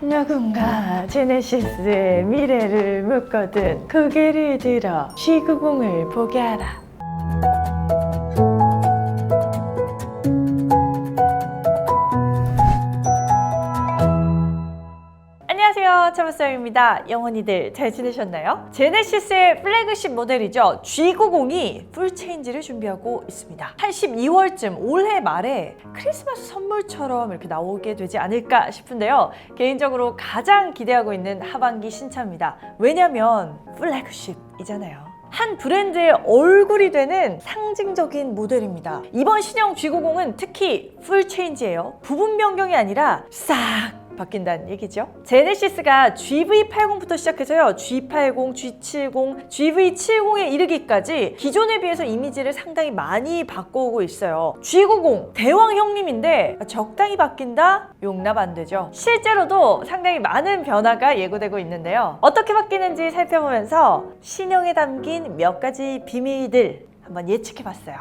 누군가 제네시스의 미래를 묻거든 고개를 들어 G90을 보게 하라. 차무쌤입니다 영원히들 잘 지내셨나요? 제네시스의 플래그십 모델이죠 G90이 풀체인지를 준비하고 있습니다 한 12월쯤 올해 말에 크리스마스 선물처럼 이렇게 나오게 되지 않을까 싶은데요 개인적으로 가장 기대하고 있는 하반기 신차입니다 왜냐면 플래그십이잖아요 한 브랜드의 얼굴이 되는 상징적인 모델입니다. 이번 신형 G90은 특히 풀 체인지예요. 부분 변경이 아니라 싹 바뀐다는 얘기죠. 제네시스가 GV80부터 시작해서요. G80, G70, GV70에 이르기까지 기존에 비해서 이미지를 상당히 많이 바꿔오고 있어요. G90 대왕 형님인데 적당히 바뀐다? 용납 안 되죠. 실제로도 상당히 많은 변화가 예고되고 있는데요. 어떻게 바뀌는지 살펴보면서 신형에 담긴 몇 가지 비밀들 한번 예측해 봤어요.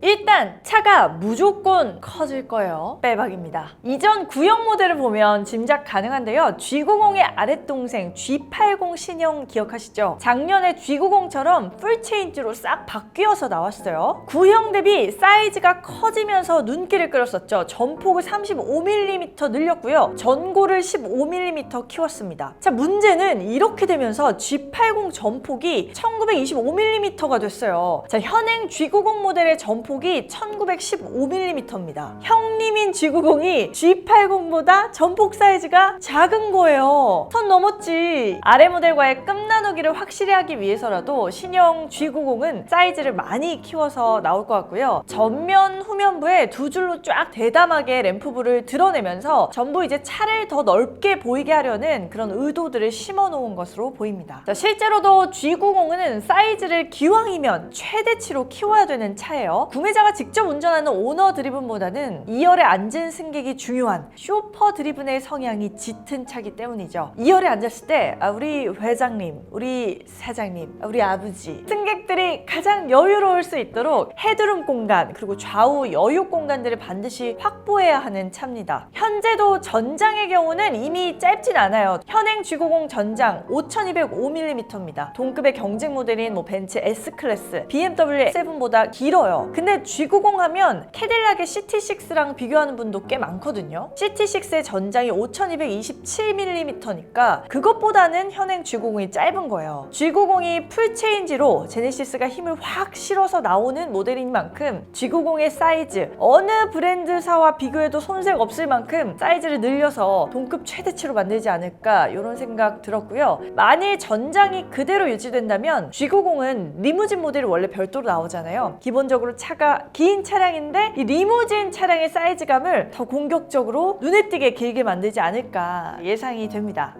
일단 차가 무조건 커질 거예요. 빼박입니다. 이전 구형 모델을 보면 짐작 가능한데요. G90의 아랫동생 G80 신형 기억하시죠? 작년에 G90처럼 풀체인지로 싹 바뀌어서 나왔어요. 구형 대비 사이즈가 커지면서 눈길을 끌었었죠. 전폭을 35mm 늘렸고요. 전고를 15mm 키웠습니다. 자, 문제는 이렇게 되면서 G80 전폭이 1925mm가 됐어요. 자, 현행 G90 모델의 전폭 이 1915mm입니다. 형님인 G90이 G80보다 전폭 사이즈가 작은 거예요. 선 넘었지. 아래 모델과의 끝나누기를 확실히 하기 위해서라도 신형 G90은 사이즈를 많이 키워서 나올 것 같고요. 전면 후면부에 두 줄로 쫙 대담하게 램프부를 드러내면서 전부 이제 차를 더 넓게 보이게 하려는 그런 의도들을 심어 놓은 것으로 보입니다. 자, 실제로도 G90은 사이즈를 기왕이면 최대치로 키워야 되는 차예요. 구매자가 직접 운전하는 오너 드리븐보다는 2열에 앉은 승객이 중요한 쇼퍼 드리븐의 성향이 짙은 차기 때문이죠. 2열에 앉았을 때 아, 우리 회장님, 우리 사장님, 아, 우리 아버지 승객들이 가장 여유로울 수 있도록 헤드룸 공간 그리고 좌우 여유 공간들을 반드시 확보해야 하는 차입니다. 현재도 전장의 경우는 이미 짧진 않아요. 현행 G90 전장 5205mm입니다. 동급의 경쟁 모델인 뭐 벤츠 S 클래스, BMW 7보다 길어요. 근데 G90 하면 캐딜락의 CT6랑 비교하는 분도 꽤 많거든요. CT6의 전장이 5227mm니까 그것보다는 현행 G90이 짧은 거예요. G90이 풀체인지로 제네시스가 힘을 확 실어서 나오는 모델인 만큼 G90의 사이즈 어느 브랜드사와 비교해도 손색 없을 만큼 사이즈를 늘려서 동급 최대치로 만들지 않을까 이런 생각 들었고요. 만일 전장이 그대로 유지된다면 G90은 리무진 모델이 원래 별도로 나오잖아요. 기본적으로 차가 긴 차량인데 이 리무진 차량의 사이즈감을 더 공격적으로 눈에 띄게 길게 만들지 않을까 예상이 됩니다.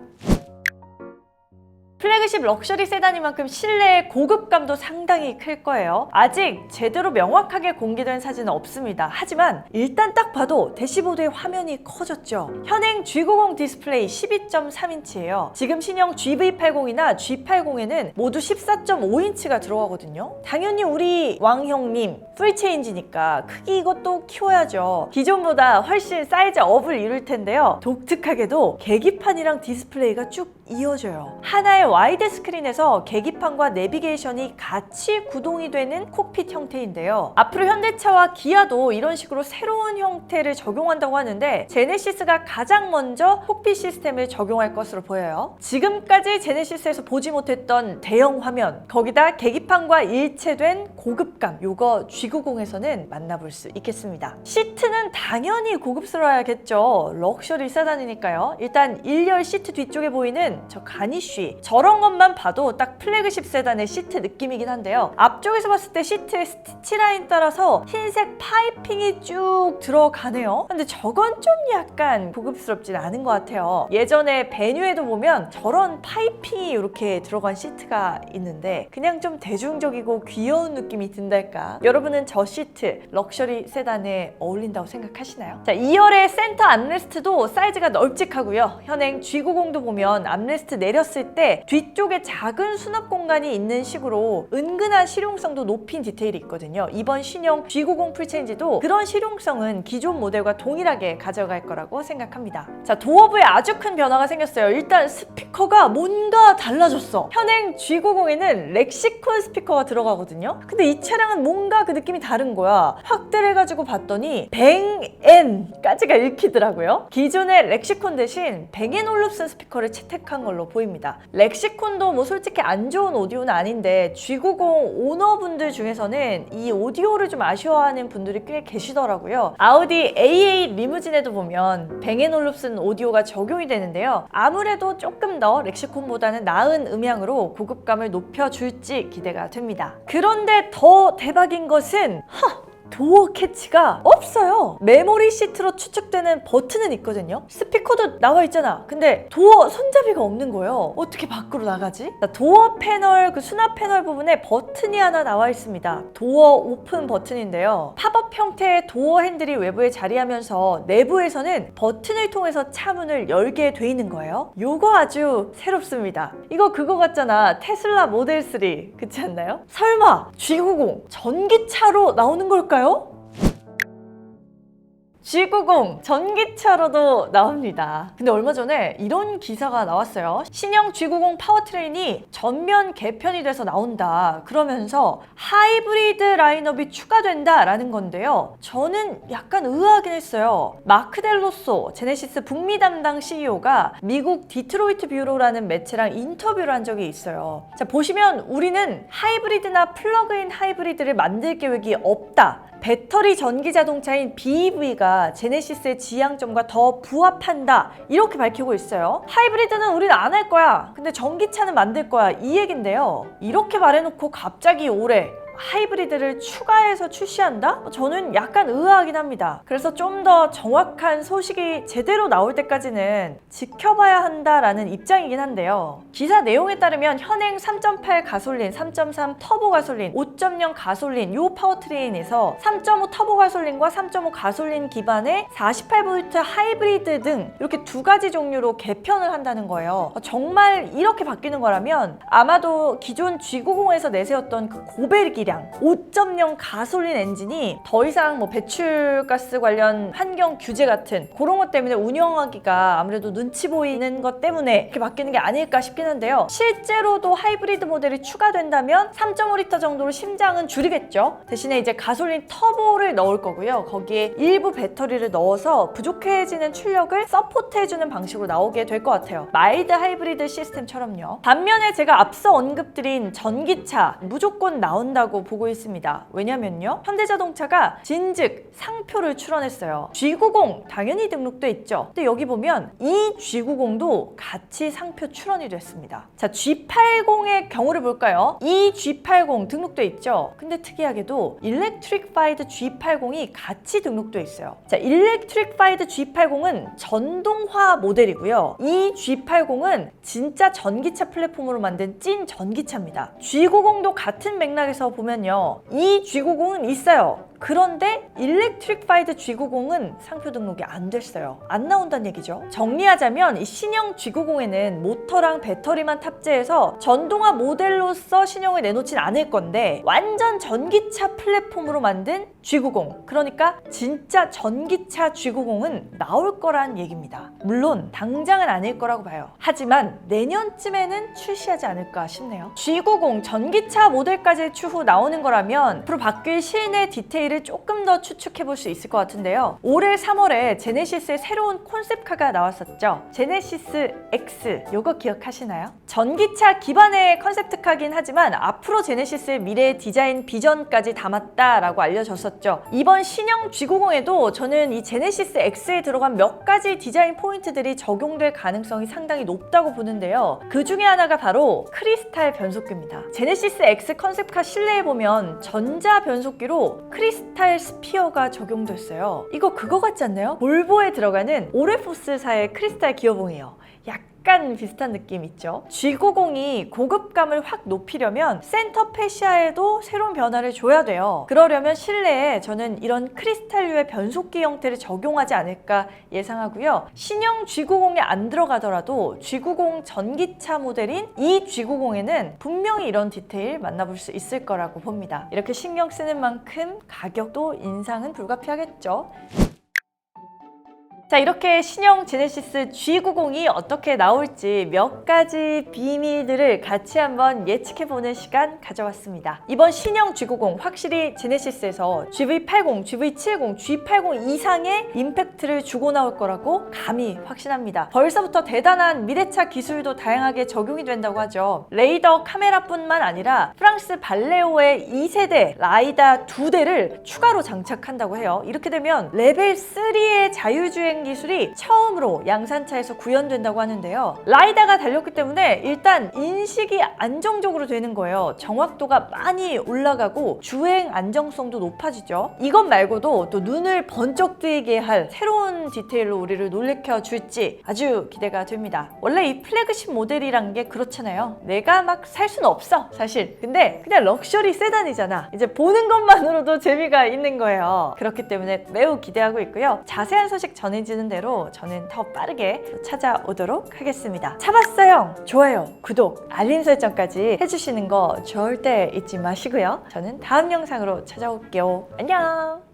플래그십 럭셔리 세단인 만큼 실내의 고급감도 상당히 클 거예요. 아직 제대로 명확하게 공개된 사진은 없습니다. 하지만 일단 딱 봐도 대시보드의 화면이 커졌죠. 현행 G90 디스플레이 12.3인치예요. 지금 신형 GV80이나 G80에는 모두 14.5인치가 들어가거든요. 당연히 우리 왕형님 풀체인지니까 크기 이것도 키워야죠. 기존보다 훨씬 사이즈 업을 이룰 텐데요. 독특하게도 계기판이랑 디스플레이가 쭉 이어져요. 하나의 와이드 스크린에서 계기판과 내비게이션이 같이 구동이 되는 콕핏 형태인데요. 앞으로 현대차와 기아도 이런 식으로 새로운 형태를 적용한다고 하는데 제네시스가 가장 먼저 콕핏 시스템을 적용할 것으로 보여요. 지금까지 제네시스에서 보지 못했던 대형 화면, 거기다 계기판과 일체된 고급감, 요거 G90에서는 만나볼 수 있겠습니다. 시트는 당연히 고급스러워야겠죠. 럭셔리 세단이니까요. 일단 1열 시트 뒤쪽에 보이는 저 가니쉬 저런 것만 봐도 딱 플래그십 세단의 시트 느낌이긴 한데요. 앞쪽에서 봤을 때 시트의 스티치 라인 따라서 흰색 파이핑이 쭉 들어가네요. 근데 저건 좀 약간 고급스럽진 않은 것 같아요. 예전에 베뉴에도 보면 저런 파이핑이 이렇게 들어간 시트가 있는데 그냥 좀 대중적이고 귀여운 느낌이 든달까. 여러분은 저 시트 럭셔리 세단에 어울린다고 생각하시나요? 자, 2열의 센터 암레스트도 사이즈가 널찍하고요. 현행 G90도 보면 암 레스트 내렸을 때 뒤쪽에 작은 수납 공간이 있는 식으로 은근한 실용성도 높인 디테일이 있거든요. 이번 신형 G90 풀체인지도 그런 실용성은 기존 모델과 동일하게 가져갈 거라고 생각합니다. 자, 도어부에 아주 큰 변화가 생겼어요. 일단 스피커가 뭔가 달라졌어. 현행 G90에는 렉시콘 스피커가 들어가거든요. 근데 이 차량은 뭔가 그 느낌이 다른 거야. 확대를 해가지고 봤더니 뱅앤까지가 읽히더라고요. 기존의 렉시콘 대신 뱅앤올룹슨 스피커를 채택한 걸로 보입니다. 렉시콘도 뭐 솔직히 안 좋은 오디오는 아닌데 G90 오너분들 중에서는 이 오디오를 좀 아쉬워하는 분들이 꽤 계시더라고요. 아우디 A8 리무진에도 보면 뱅앤올룹슨 오디오가 적용이 되는데요. 아무래도 조금 더 렉시콘보다는 나은 음향으로 고급감을 높여줄지 기대가 됩니다. 그런데 더 대박인 것은 하! 도어 캐치가 없어요. 메모리 시트로 추측되는 버튼은 있거든요. 스피커도 나와 있잖아. 근데 도어 손잡이가 없는 거예요. 어떻게 밖으로 나가지? 자, 도어 패널, 그 수납 패널 부분에 버튼이 하나 나와 있습니다. 도어 오픈 버튼인데요. 팝업 형태의 도어 핸들이 외부에 자리하면서 내부에서는 버튼을 통해서 차문을 열게 돼 있는 거예요. 요거 아주 새롭습니다. 이거 그거 같잖아. 테슬라 모델 3. 그렇지 않나요? 설마 G90 전기차로 나오는 걸까요? G90 전기차로도 나옵니다. 근데 얼마 전에 이런 기사가 나왔어요. 신형 G90 파워트레인이 전면 개편이 돼서 나온다. 그러면서 하이브리드 라인업이 추가된다라는 건데요. 저는 약간 의아하긴 했어요. 마크 델로소 제네시스 북미 담당 CEO가 미국 디트로이트 뷰로라는 매체랑 인터뷰를 한 적이 있어요. 자, 보시면 우리는 하이브리드나 플러그인 하이브리드를 만들 계획이 없다. 배터리 전기 자동차인 BEV가 제네시스의 지향점과 더 부합한다. 이렇게 밝히고 있어요. 하이브리드는 우리는 안할 거야. 근데 전기차는 만들 거야. 이 얘긴데요. 이렇게 말해놓고 갑자기 올해 하이브리드를 추가해서 출시한다? 저는 약간 의아하긴 합니다. 그래서 좀 더 정확한 소식이 제대로 나올 때까지는 지켜봐야 한다라는 입장이긴 한데요. 기사 내용에 따르면 현행 3.8 가솔린, 3.3 터보 가솔린, 5.0 가솔린 요 파워트레인에서 3.5 터보 가솔린과 3.5 가솔린 기반의 48V 하이브리드 등 이렇게 두 가지 종류로 개편을 한다는 거예요. 정말 이렇게 바뀌는 거라면 아마도 기존 G90에서 내세웠던 그 고배기 기량 5.0 가솔린 엔진이 더 이상 뭐 배출가스 관련 환경 규제 같은 그런 것 때문에 운영하기가 아무래도 눈치 보이는 것 때문에 이렇게 바뀌는 게 아닐까 싶긴 한데요. 실제로도 하이브리드 모델이 추가된다면 3.5리터 정도로 심장은 줄이겠죠. 대신에 이제 가솔린 터보를 넣을 거고요. 거기에 일부 배터리를 넣어서 부족해지는 출력을 서포트해주는 방식으로 나오게 될 것 같아요. 마일드 하이브리드 시스템처럼요. 반면에 제가 앞서 언급드린 전기차 무조건 나온다고 보고 있습니다. 왜냐면요. 현대자동차가 진즉 상표를 출원했어요. G90 당연히 등록돼 있죠. 근데 여기 보면 이 G90도 같이 상표 출원이 됐습니다. 자, G80의 경우를 볼까요? 이 G80 등록돼 있죠. 근데 특이하게도 일렉트릭 파이드 G80이 같이 등록돼 있어요. 자, 일렉트릭 파이드 G80은 전동화 모델이고요. 이 G80은 진짜 전기차 플랫폼으로 만든 찐 전기차입니다. G90도 같은 맥락에서 보면 요. 이 G90은 있어요. 그런데 일렉트릭 파이드 G90은 상표 등록이 안 됐어요. 안 나온다는 얘기죠. 정리하자면 이 신형 G90에는 모터랑 배터리만 탑재해서 전동화 모델로서 신형을 내놓진 않을 건데 완전 전기차 플랫폼으로 만든 G90. 그러니까 진짜 전기차 G90은 나올 거란 얘기입니다. 물론 당장은 아닐 거라고 봐요. 하지만 내년쯤에는 출시하지 않을까 싶네요. G90 전기차 모델까지 추후 나오는 거라면 앞으로 바뀔 실내 디테일 을 조금 더 추측해 볼 수 있을 것 같은데요. 올해 3월에 제네시스의 새로운 콘셉트카가 나왔었죠. 제네시스 X. 요거 기억하시나요? 전기차 기반의 컨셉트카긴 하지만 앞으로 제네시스의 미래 디자인 비전까지 담았다라고 알려졌었죠. 이번 신형 G90에도 저는 이 제네시스 X에 들어간 몇 가지 디자인 포인트들이 적용될 가능성이 상당히 높다고 보는데요. 그 중에 하나가 바로 크리스탈 변속기입니다. 제네시스 X 컨셉카 실내에 보면 전자 변속기로 크리스 탈 스피어가 적용됐어요. 이거 그거 같지 않나요? 볼보에 들어가는 오레포스사의 크리스탈 기어봉이에요. 약간 비슷한 느낌 있죠. G90이 고급감을 확 높이려면 센터 페시아에도 새로운 변화를 줘야 돼요. 그러려면 실내에 저는 이런 크리스탈류의 변속기 형태를 적용하지 않을까 예상하고요. 신형 G90에 안 들어가더라도 G90 전기차 모델인 이 G90에는 분명히 이런 디테일 만나볼 수 있을 거라고 봅니다. 이렇게 신경 쓰는 만큼 가격도 인상은 불가피하겠죠. 자 이렇게 신형 제네시스 G90이 어떻게 나올지 몇 가지 비밀들을 같이 한번 예측해보는 시간 가져왔습니다. 이번 신형 G90 확실히 제네시스에서 GV80, GV70, G80 이상의 임팩트를 주고 나올 거라고 감히 확신합니다. 벌써부터 대단한 미래차 기술도 다양하게 적용이 된다고 하죠. 레이더 카메라뿐만 아니라 프랑스 발레오의 2세대 라이다 두 대를 추가로 장착한다고 해요. 이렇게 되면 레벨 3의 자율주행 기술이 처음으로 양산차에서 구현된다고 하는데요. 라이다가 달렸기 때문에 일단 인식이 안정적으로 되는 거예요. 정확도가 많이 올라가고 주행 안정성도 높아지죠. 이것 말고도 또 눈을 번쩍 뜨이게 할 새로운 디테일로 우리를 놀래켜 줄지 아주 기대가 됩니다. 원래 이 플래그십 모델이란 게 그렇잖아요. 내가 막 살 수는 없어, 사실. 근데 그냥 럭셔리 세단이잖아. 이제 보는 것만으로도 재미가 있는 거예요. 그렇기 때문에 매우 기대하고 있고요. 자세한 소식 전해지 는 대로 저는 더 빠르게 찾아오도록 하겠습니다. 차봤어요. 좋아요, 구독, 알림 설정까지 해주시는 거 절대 잊지 마시고요. 저는 다음 영상으로 찾아올게요. 안녕!